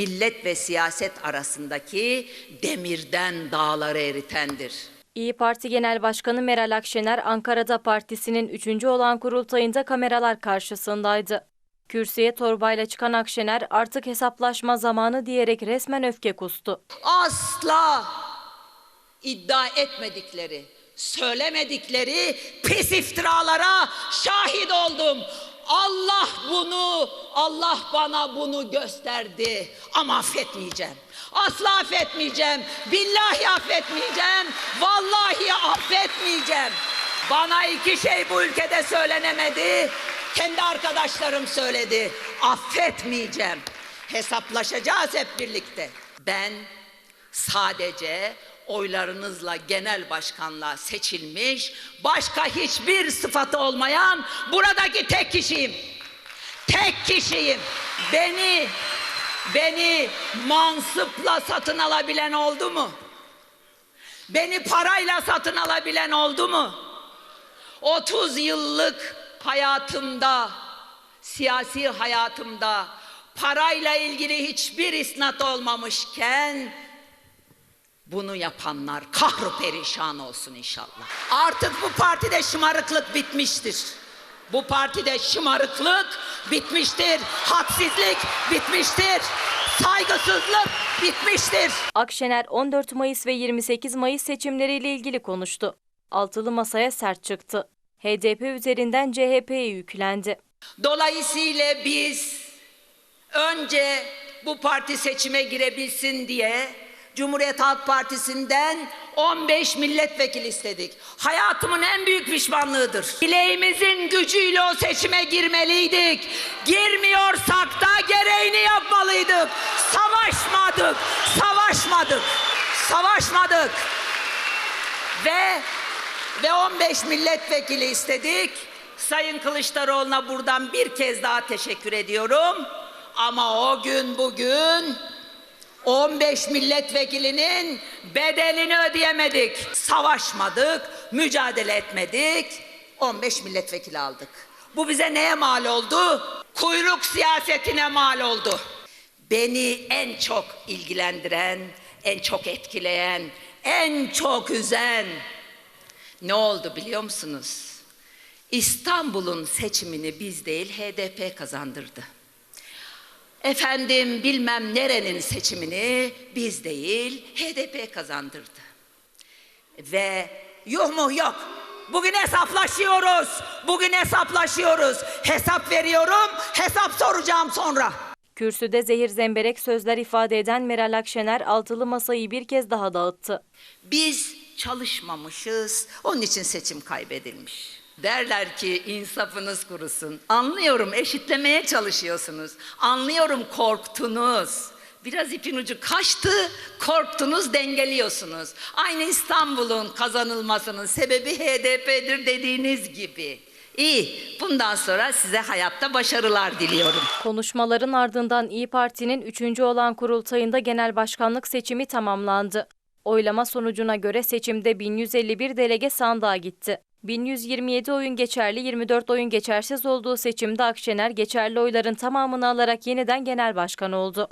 millet ve siyaset arasındaki demirden dağları eritendir. İyi Parti Genel Başkanı Meral Akşener Ankara'da partisinin 3. olan kurultayında kameralar karşısındaydı. Kürsüye torbayla çıkan Akşener artık hesaplaşma zamanı diyerek resmen öfke kustu. Asla iddia etmedikleri, söylemedikleri pis iftiralara şahit oldum. Allah bunu, Allah bana bunu gösterdi ama affetmeyeceğim. Asla affetmeyeceğim. Billahi affetmeyeceğim. Vallahi affetmeyeceğim. Bana iki şey bu ülkede söylenemedi. Kendi arkadaşlarım söyledi. Affetmeyeceğim. Hesaplaşacağız hep birlikte. Ben sadece oylarınızla genel başkanlığa seçilmiş, başka hiçbir sıfatı olmayan buradaki tek kişiyim. Tek kişiyim. Beni beni mansıpla satın alabilen oldu mu? Beni parayla satın alabilen oldu mu? 30 yıllık hayatımda, siyasi hayatımda parayla ilgili hiçbir isnat olmamışken bunu yapanlar kahru perişan olsun inşallah. Artık bu partide şımarıklık bitmiştir. Bu partide şımarıklık bitmiştir. Hadsizlik bitmiştir. Saygısızlık bitmiştir. Akşener 14 Mayıs ve 28 Mayıs seçimleriyle ilgili konuştu. Altılı masaya sert çıktı. HDP üzerinden CHP'ye yüklendi. Dolayısıyla biz önce bu parti seçime girebilsin diye Cumhuriyet Halk Partisi'nden 15 milletvekili istedik. Hayatımın en büyük pişmanlığıdır. Bileğimizin gücüyle o seçime girmeliydik. Girmiyorsak da gereğini yapmalıydık. Savaşmadık, savaşmadık, savaşmadık. Ve ve 15 milletvekili istedik. Sayın Kılıçdaroğlu'na buradan bir kez daha teşekkür ediyorum. Ama o gün bugün 15 milletvekilinin bedelini ödeyemedik. Savaşmadık, mücadele etmedik. 15 milletvekili aldık. Bu bize neye mal oldu? Kuyruk siyasetine mal oldu. Beni en çok ilgilendiren, en çok etkileyen, en çok üzen ne oldu biliyor musunuz? İstanbul'un seçimini biz değil HDP kazandırdı. Efendim bilmem nerenin seçimini biz değil HDP kazandırdı. Ve yok mu yok. Bugün hesaplaşıyoruz. Bugün hesaplaşıyoruz. Hesap veriyorum, hesap soracağım sonra. Kürsüde zehir zemberek sözler ifade eden Meral Akşener altılı masayı bir kez daha dağıttı. Biz çalışmamışız, onun için seçim kaybedilmiş. Derler ki insafınız kurusun. Anlıyorum eşitlemeye çalışıyorsunuz. Anlıyorum korktunuz. Biraz ipin ucu kaçtı, korktunuz, dengeliyorsunuz. Aynı İstanbul'un kazanılmasının sebebi HDP'dir dediğiniz gibi. İyi, bundan sonra size hayatta başarılar diliyorum. Konuşmaların ardından İyi Parti'nin 3. olan kurultayında genel başkanlık seçimi tamamlandı. Oylama sonucuna göre seçimde 1151 delege sandığa gitti. 1127 oyun geçerli, 24 oyun geçersiz olduğu seçimde Akşener geçerli oyların tamamını alarak yeniden genel başkan oldu.